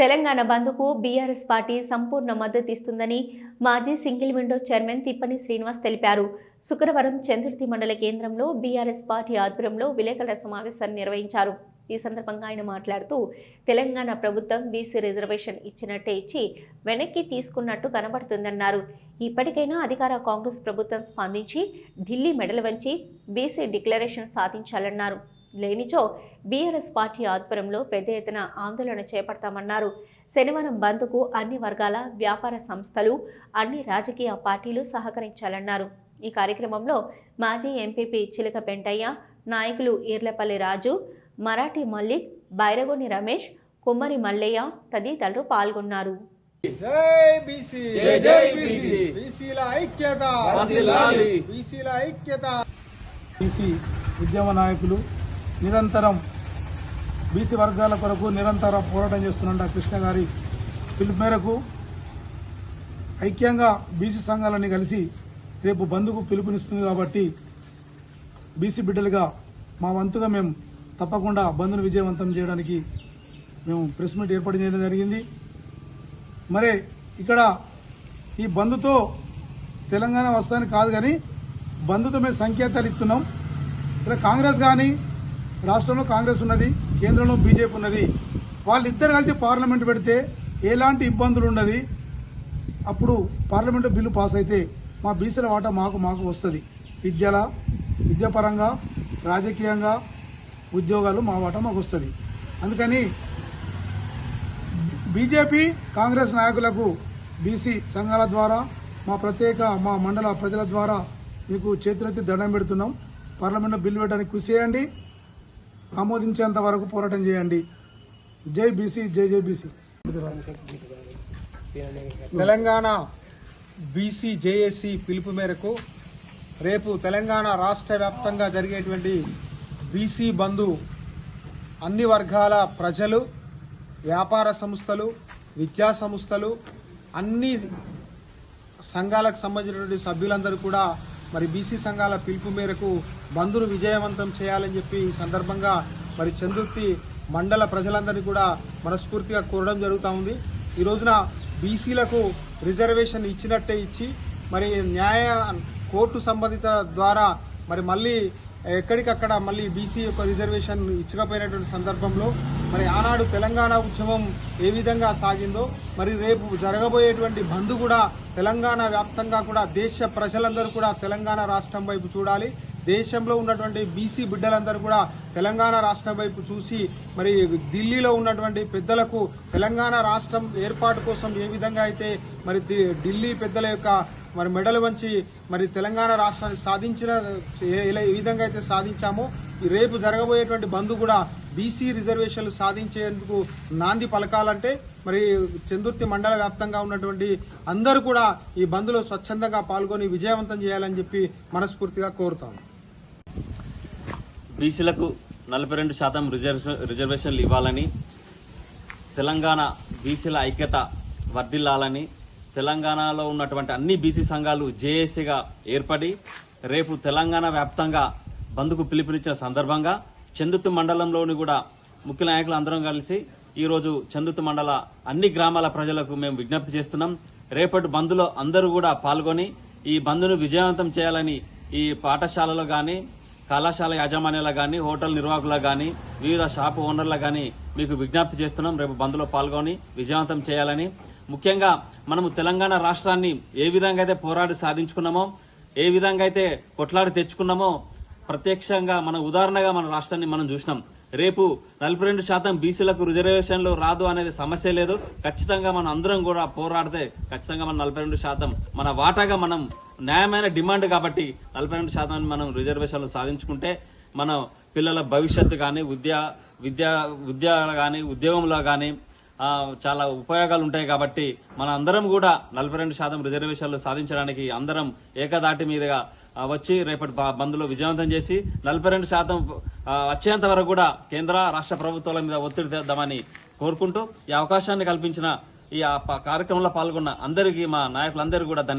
తెలంగాణ బంద్కు BRS party సంపూర్ణ మద్దతు ఇస్తుందని మాజీ single window chairman Tippani Srinivas తెలిపారు. శుక్రవారం చంద్రుతి మండల కేంద్రంలో బీఆర్ఎస్ పార్టీ ఆధ్వర్యంలో విలేకరుల సమావేశాన్ని నిర్వహించారు. ఈ సందర్భంగా ఆయన మాట్లాడుతూ తెలంగాణ ప్రభుత్వం బీసీ రిజర్వేషన్ ఇచ్చినట్టే ఇచ్చి వెనక్కి తీసుకున్నట్టు కనబడుతుందన్నారు. ఇప్పటికైనా అధికార కాంగ్రెస్ ప్రభుత్వం స్పందించి ఢిల్లీ మెడలు వంచి బీసీ డిక్లరేషన్ సాధించాలన్నారు. లేనిచో బీఆర్ఎస్ పార్టీ ఆధ్వర్యంలో పెద్ద ఎత్తున ఆందోళన చేపడతామన్నారు. శనివారం బంద్కు అన్ని వర్గాల వ్యాపార సంస్థలు అన్ని రాజకీయ పార్టీలు సహకరించాలన్నారు. ఈ కార్యక్రమంలో మాజీ ఎంపీపీ చిలక పెంటయ్య నాయకులు ఈర్లపల్లి రాజు మరాఠీ మల్లిక్ బైరగోని రమేష్ కుమ్మరి మల్లయ్య తదితరులు పాల్గొన్నారు. జై బీసీ జై జై బీసీ. బీసీల ఐక్యత. వర్ధిల్లాలి. బీసీల ఐక్యత. బీసీ ఉద్యమ నాయకులు నిరంతరం బీసీ వర్గాల కొరకు నిరంతరం పోరాటం చేస్తున్న కృష్ణ గారి పిలుపు మేరకు ఐక్యంగా బీసీ సంఘాలన్నీ కలిసి రేపు బంధుకు పిలుపునిస్తుంది కాబట్టి బీసీ బిడ్డలుగా మా వంతుగా మేము తప్పకుండా బంధును విజయవంతం చేయడానికి మేము ప్రెస్ మీట్ ఏర్పాటు చేయడం జరిగింది. మరి ఇక్కడ ఈ బంధుతో తెలంగాణ వస్తాని కాదు కానీ బంధుతో మేము సంకేతాలు ఇస్తున్నాం. ఇక్కడ కాంగ్రెస్ కానీ రాష్ట్రంలో కాంగ్రెస్ ఉన్నది కేంద్రంలో బీజేపీ ఉన్నది. వాళ్ళిద్దరు కలిసి పార్లమెంట్ పెడితే ఎలాంటి ఇబ్బందులు ఉండదు? అప్పుడు పార్లమెంటు బిల్లు పాస్ అయితే మా బీసీల వాటా మాకు మాకు వస్తుంది. విద్యల విద్యాపరంగా రాజకీయంగా ఉద్యోగాలు మా వాటా మాకు వస్తుంది. అందుకని బీజేపీ కాంగ్రెస్ నాయకులకు బీసీ సంఘాల ద్వారా మా ప్రత్యేక మా మండల ప్రజల ద్వారా మీకు చేతులెత్తి దండం పెడుతున్నాం. పార్లమెంట్లో బిల్లు పెట్టడానికి కృషి చేయండి. ఆమోదించేంత వరకు పోరాటం చేయండి. జై బీసీ జై జై బీసీ. తెలంగాణ బీసీ జేఏసీ పిలుపు మేరకు రేపు తెలంగాణ రాష్ట్ర వ్యాప్తంగా జరిగేటువంటి బీసీ బంధు అన్ని వర్గాల ప్రజలు వ్యాపార సంస్థలు విద్యా సంస్థలు అన్ని సంఘాలకు సంబంధించినటువంటి సభ్యులందరూ కూడా మరి బీసీ సంఘాల పిలుపు మేరకు బంధును విజయవంతం చేయాలని చెప్పి ఈ సందర్భంగా మరి చంద్రుర్తి మండల ప్రజలందరినీ కూడా మనస్ఫూర్తిగా కోరడం జరుగుతూ ఉంది. ఈ రోజున బీసీలకు రిజర్వేషన్ ఇచ్చినట్టే ఇచ్చి మరి న్యాయ కోర్టు సంబంధిత ద్వారా మరి మళ్ళీ ఎక్కడికక్కడ మళ్ళీ బీసీ యొక్క రిజర్వేషన్ ఇచ్చకపోయినటువంటి సందర్భంలో మరి ఆనాడు తెలంగాణ ఉద్యమం ఏ విధంగా సాగిందో మరి రేపు జరగబోయేటువంటి బంద్ కూడా తెలంగాణ వ్యాప్తంగా కూడా దేశ ప్రజలందరూ కూడా తెలంగాణ రాష్ట్రం వైపు చూడాలి. దేశంలో ఉన్నటువంటి బీసీ బిడ్డలందరూ కూడా తెలంగాణ రాష్ట్రం వైపు చూసి మరి ఢిల్లీలో ఉన్నటువంటి పెద్దలకు తెలంగాణ రాష్ట్రం ఏర్పాటు కోసం ఏ విధంగా అయితే మరి ది- ఢిల్లీ పెద్దల యొక్క మరి మెడలు వంచి మరి తెలంగాణ రాష్ట్రాన్ని సాధించిన ఏ- ఇలా ఏ విధంగా అయితే సాధించామో రేపు జరగబోయేటువంటి బంద్ కూడా బీసీ రిజర్వేషన్లు సాధించేందుకు నాంది పలకాలంటే మరి చందుర్తి మండల వ్యాప్తంగా ఉన్నటువంటి అందరూ కూడా ఈ బంద్లో స్వచ్ఛందంగా పాల్గొని విజయవంతం చేయాలని చెప్పి మనస్ఫూర్తిగా కోరుతాం. బీసీలకు నలభై రెండు శాతం రిజర్వేషన్లు ఇవ్వాలని తెలంగాణ బీసీల ఐక్యత వర్ధిల్లాలని తెలంగాణలో ఉన్నటువంటి అన్ని బీసీ సంఘాలు జేఏసీగా ఏర్పడి రేపు తెలంగాణ వ్యాప్తంగా బంద్కు పిలుపునిచ్చిన సందర్భంగా చందుతు మండలంలోని కూడా ముఖ్య నాయకులు అందరం కలిసి ఈరోజు చందుతు మండల అన్ని గ్రామాల ప్రజలకు మేము విజ్ఞప్తి చేస్తున్నాం. రేపటి బంద్లో అందరూ కూడా పాల్గొని ఈ బంద్ను విజయవంతం చేయాలని ఈ పాఠశాలలో కానీ కళాశాల యాజమాన్యాలకు కానీ హోటల్ నిర్వాహకులకు కానీ వివిధ షాప్ ఓనర్లకు కానీ మీకు విజ్ఞప్తి చేస్తున్నాం. రేపు బంద్లో పాల్గొని విజయవంతం చేయాలని ముఖ్యంగా మనము తెలంగాణ రాష్ట్రాన్ని ఏ విధంగా అయితే పోరాడి సాధించుకున్నామో ఏ విధంగా అయితే కొట్లాడి తెచ్చుకున్నామో ప్రత్యక్షంగా మన ఉదాహరణగా మన రాష్ట్రాన్ని మనం చూసినాం. రేపు నలభై రెండు శాతం బీసీలకు రిజర్వేషన్లు రాదు అనేది సమస్య లేదు. ఖచ్చితంగా మనం అందరం కూడా పోరాడితే ఖచ్చితంగా మన నలభై రెండు శాతం మన వాటాగా మనం న్యాయమైన డిమాండ్ కాబట్టి నలభై రెండు శాతం మనం రిజర్వేషన్లు సాధించుకుంటే మన పిల్లల భవిష్యత్తు కానీ విద్యా విద్యా విద్య కానీ ఉద్యోగంలో కానీ చాలా ఉపయోగాలు ఉంటాయి కాబట్టి మన అందరం కూడా నలభై రెండు శాతం రిజర్వేషన్లు సాధించడానికి అందరం ఏకదాటి మీదుగా వచ్చి రేపటి బంద్లో విజయవంతం చేసి నలభై రెండు శాతం వచ్చేంత వరకు కూడా కేంద్ర రాష్ట్ర ప్రభుత్వాల మీద ఒత్తిడి తెద్దామని కోరుకుంటూ ఈ అవకాశాన్ని కల్పించిన ఈ కార్యక్రమంలో పాల్గొన్న అందరికీ మా నాయకులందరికీ కూడా ధన్యవాదాలు.